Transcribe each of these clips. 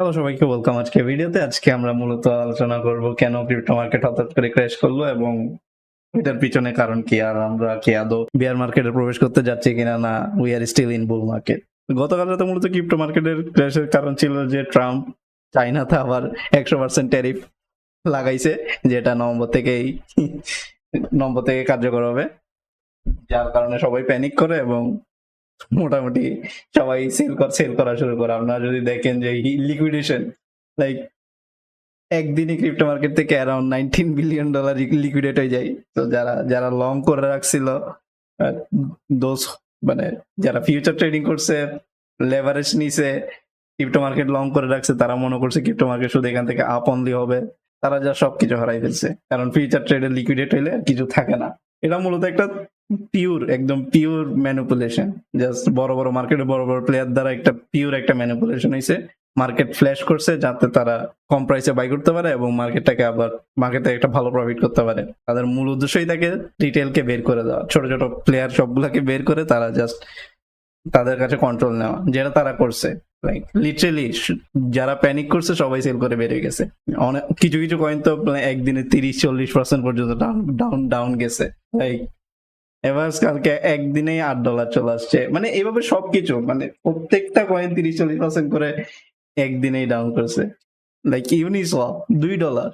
Hello সবাইকে welcome আজকে ভিডিওতে। আজকে আমরা মূলত আলোচনা করব কেন ক্রিপ্টো মার্কেট হঠাৎ করে ক্র্যাশ করল এবং এটার পিছনে কারণ কি, আর আমরা কি আদৌ বিয়ার মার্কেটে প্রবেশ করতে যাচ্ছি কিনা না we are still in bull market গতকাল রাতে মূলত ক্রিপ্টো মার্কেটের ক্র্যাশের কারণ ছিল যে ট্রাম্প চাইনাতে আবার একশো পার্সেন্ট ট্যারিফ লাগাইছে, যেটা নভেম্বর থেকেই, নভেম্বর থেকে কার্যকর হবে, যার কারণে সবাই প্যানিক করে এবং মোটামুটি সবাই সেল সেল করা শুরু করে। আপনারা যদি দেখেন যে লিকুইডেশন লাইক একদিনই ক্রিপ্টো মার্কেট থেকে around nineteen billion dollar liquidate হয়ে যায়। তো যারা যারা লং করে রাখছিল দোষ মানে যারা ফিউচার ট্রেডিং করছে লেভারেজ নিছে ক্রিপ্টো মার্কেট লং করে রাখছে, তারা মনে করছে ক্রিপ্টো মার্কেট শুধু এখান থেকে আপ অনলি হবে। তারা যা সবকিছু হারাই ফেলছে। কারণ ফিউচার ট্রেডে লিকুইডেট হইলে কিছু থাকে না। এটা মূলত একটা পিওর একদম পিওর ম্যানিপুলেশন জাস্ট বড় বড় মার্কেটে বড় বড় প্লেয়ার দ্বারা একটা পিওর একটা ম্যানিপুলেশন হয়েছে মার্কেট ফ্ল্যাশ করছে যাতে তারা কম প্রাইসে বাই করতে পারে এবং মার্কেটটাকে আবার মার্কেটে একটা ভালো প্রফিট করতে পারে। তাদের মূল উদ্দেশ্যই থাকে রিটেলকে বের করে দেওয়া। ছোট ছোট প্লেয়ার সবগুলাকে বের করে তারা জাস্ট তাদের কাছে কন্ট্রোল নেওয়া, যেটা তারা করছে। লাইক লিটারেলি যারা প্যানিক করছে, সবাই সেল করে বেরিয়ে গেছে। অনেক, কিছু কিছু কয়েন তো মানে একদিনে তিরিশ, চল্লিশ পার্সেন্ট পর্যন্ত ডাউন ডাউন ডাউন গেছে। লাইক এবার কালকে একদিনেই আট ডলার চলে আসছে। মানে এইভাবে সবকিছু মানে প্রত্যেকটা কয়েন তিরিশ, চল্লিশ পার্সেন্ট করে একদিনেই ডাউন করছে। লাইক ইউনিস দুই ডলার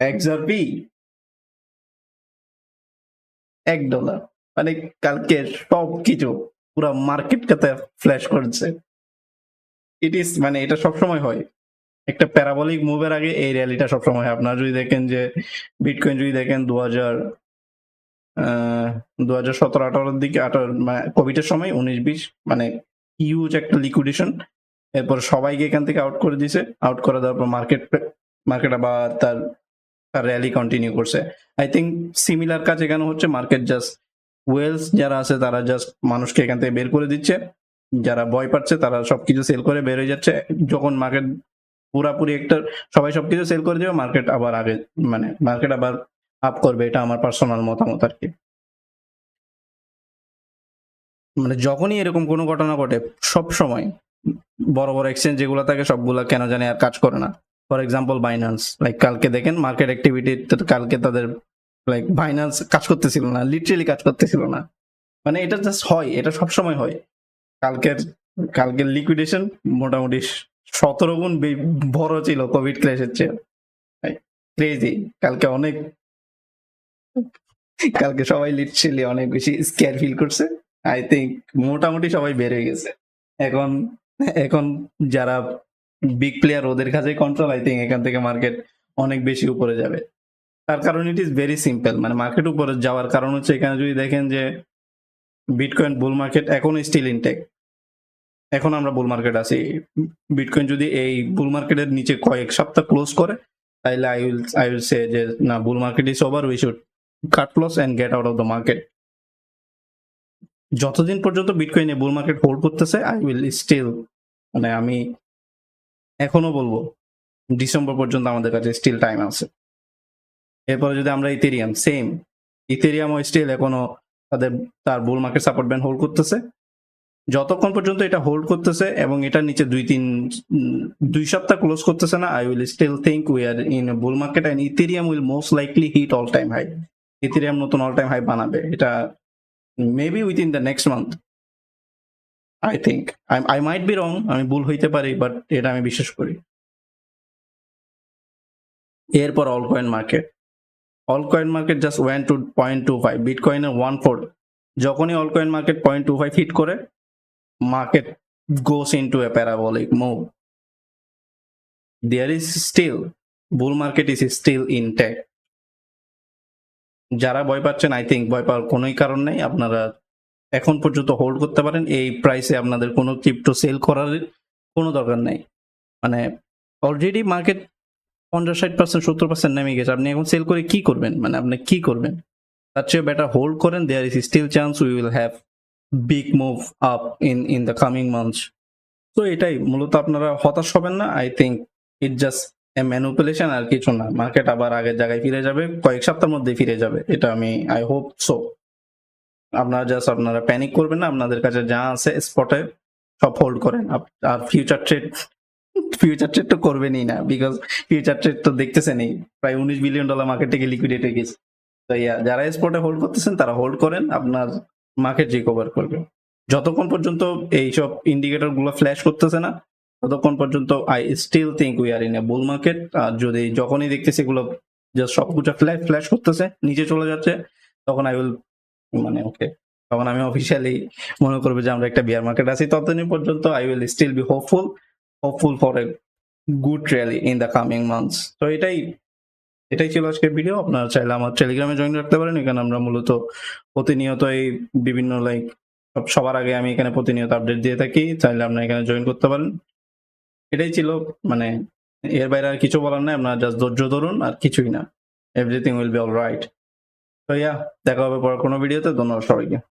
এক্সারপি এক ডলার মানে কালকে সব কিছু পুরো মার্কেটটাতে ফ্ল্যাশ করছে। ইট ইস মানে এটা সবসময় হয়। একটা প্যারাবলিক মুভের আগে এই র্যালিটা সবসময় হয়। আপনারা যদি দেখেন যে বিটকয়েন যদি দেখেন দু হাজার দু হাজার সতেরো, আঠারোর দিকে, আঠারো মানে কোভিডের সময় উনিশ, বিশ মানে হিউজ একটা লিকুইডেশন এরপর সবাইকে এখান থেকে আউট করে দিছে। আউট করে দেওয়ার পর মার্কেট মার্কেট আবার তার র্যালি কন্টিনিউ করছে। আই থিঙ্ক সিমিলার কাজ এখানে হচ্ছে মার্কেট জাস্ট ওয়েলস যারা আছে, তারা জাস্ট মানুষকে এখান থেকে বের করে দিচ্ছে। যারা ভয় পাচ্ছে, তারা সবকিছু সেল করে বের হয়ে যাচ্ছে। যখন মার্কেট পুরাপুরি একটা, সবাই সবকিছু সেল করে দেবে মার্কেট আবার আগে মানে মার্কেট আবার আপ করবে, এটা আমার পার্সোনাল মতামত আর কি। মানে যখনই এরকম কোনো ঘটনা ঘটে সব সময় বড় বড় এক্সচেঞ্জ যেগুলো থাকে, সবগুলো কেন জানে আর কাজ করে না। ফর এক্সাম্পল বাইন্যান্স লাইক কালকে দেখেন মার্কেট অ্যাক্টিভিটি কালকে তাদের লাইক বাইন্যান্স কাজ করতেছিল না লিটারেলি কাজ করতেছিল না। মানে এটা জাস্ট হয়, এটা সব সময় হয়। কালকের কালকের লিকুইডেশন মোটামুটি সতেরো গুণ বড় ছিল কোভিড ক্র্যাশের চেয়ে। ক্রেজি কালকে অনেক কালকে সবাই লিটারেলি অনেক বেশি স্কেয়ার ফিল করছে। আই থিঙ্ক মোটামুটি সবাই বের হয়ে গেছে। এখন এখন যারা বিগ প্লেয়ার ওদের কাছে কন্ট্রোল আই থিঙ্ক এখান থেকে মার্কেট অনেক বেশি উপরে যাবে। তার কারণ ইট ইজ ভেরি সিম্পল মানে মার্কেট উপরে যাওয়ার কারণ হচ্ছে এখানে যদি দেখেন যে বিটকয়েন বুল মার্কেট এখনও স্টিল ইনটেক এখন আমরা বুল মার্কেট আছি। বিটকয়েন যদি এই বুল মার্কেটের নিচে কয়েক সপ্তাহ ক্লোজ করে তাহলে I will I will say যে, না bull market is over we should cut loss and get out of the market যতদিন পর্যন্ত বিটকয়েন বুল মার্কেট হোল্ড করতেছে আই উইল স্টিল মানে আমি এখনও বলব, ডিসেম্বর পর্যন্ত আমাদের কাছে স্টিল টাইম আছে। এরপরে যদি আমরা ইথেরিয়াম সেম ইথেরিয়ামও স্টিল এখনও তাদের, তার bull market support band hold করতেছে। যতক্ষণ পর্যন্ত এটা হোল্ড করতেছে এবং এটার নিচে দুই তিন দুই সপ্তাহ ক্লোজ করতেছে না I will still think we are in bull market and ethereum will most likely hit all time high ethereum নতুন অল টাইম হাই বানাবে। এটা maybe within the next month I think I I might be wrong আমি ভুল হইতে পারি but এটা আমি বিশ্বাস করি। এরপর all coin market all coin market just one two point two five বিটকয়েনের one four যখনই all coin market point two five hit করে goes in to a parabolic move there is still bull market is still intact যারা ভয় পাচ্ছেন I think ভয় পাওয়ার কোনোই কারণ নেই। আপনারা এখন পর্যন্ত হোল্ড করতে পারেন। এই প্রাইসে আপনাদের কোনো ক্রিপ্টো সেল করার কোনো দরকার নেই। মানে অলরেডি মার্কেট পঞ্চাশ, ষাট পার্সেন্ট সত্তর পার্সেন্ট নেমে গেছে। আপনি এখন সেল করে কি করবেন? মানে আপনি কি করবেন? তার চেয়ে বেটার হোল্ড করেন। There is still chance we will have big move up in in the coming months তো এটাই মূলত আপনারা হতাশ হবেন না। I think it just a manipulation আর কিছু না। মার্কেট আবার আগের জায়গায় ফিরে যাবে, কয়েক সপ্তাহের মধ্যে ফিরে যাবে। এটা আমি আই হোপ সো আপনারা জাস্ট আপনারা প্যানিক করবেন না। আপনাদের কাছে যা আছে স্পটে সব হোল্ড করেন। আর ফিউচার ট্রেড ফিউচার ট্রেড তো করবেনই না। বিকজ ফিউচার ট্রেড তো দেখতেছেনই। প্রায় উনিশ বিলিয়ন ডলার মার্কেট থেকে লিকুইডেট হয়ে গেছে। তো ইয়া যারা স্পটে হোল্ড করতেছেন, তারা হোল্ড করেন। আপনার মার্কেট রিকভার করবে। যতক্ষণ পর্যন্ত এইসব ইন্ডিকেটরগুলো ফ্ল্যাশ করতেছে না, ততক্ষণ পর্যন্ত I still think we are in a bull market আর যদি যখনই দেখতেছি এগুলো জাস্ট সবকিছু ফ্ল্যাশ ফ্ল্যাশ করতেছে, নিচে চলে যাচ্ছে, তখন আই উইল মানে ওকে তখন আমি অফিসিয়ালি মনে করব যে আমরা একটা বিয়ার মার্কেট আছি। ততদিন পর্যন্ত I will still be hopeful hopeful for a good rally in the coming months তো এটাই এটাই ছিল আজকের ভিডিও আপনারা চাইলে আমার টেলিগ্রামে জয়েন রাখতে পারেন। এখানে আমরা মূলত প্রতিনিয়ত এই বিভিন্ন লাইক সবার আগে আমি এখানে প্রতিনিয়ত আপডেট দিয়ে থাকি। চাইলে আপনারা এখানে জয়েন করতে পারেন। এটাই ছিল মানে এর বাইরে আর কিছু বলার নাই। আপনারা জাস্ট ধৈর্য ধরুন, আর কিছুই না। Everything will be all right তো ইয়া দেখা হবে পরে কোনো ভিডিওতে ধন্যবাদ সবাইকে।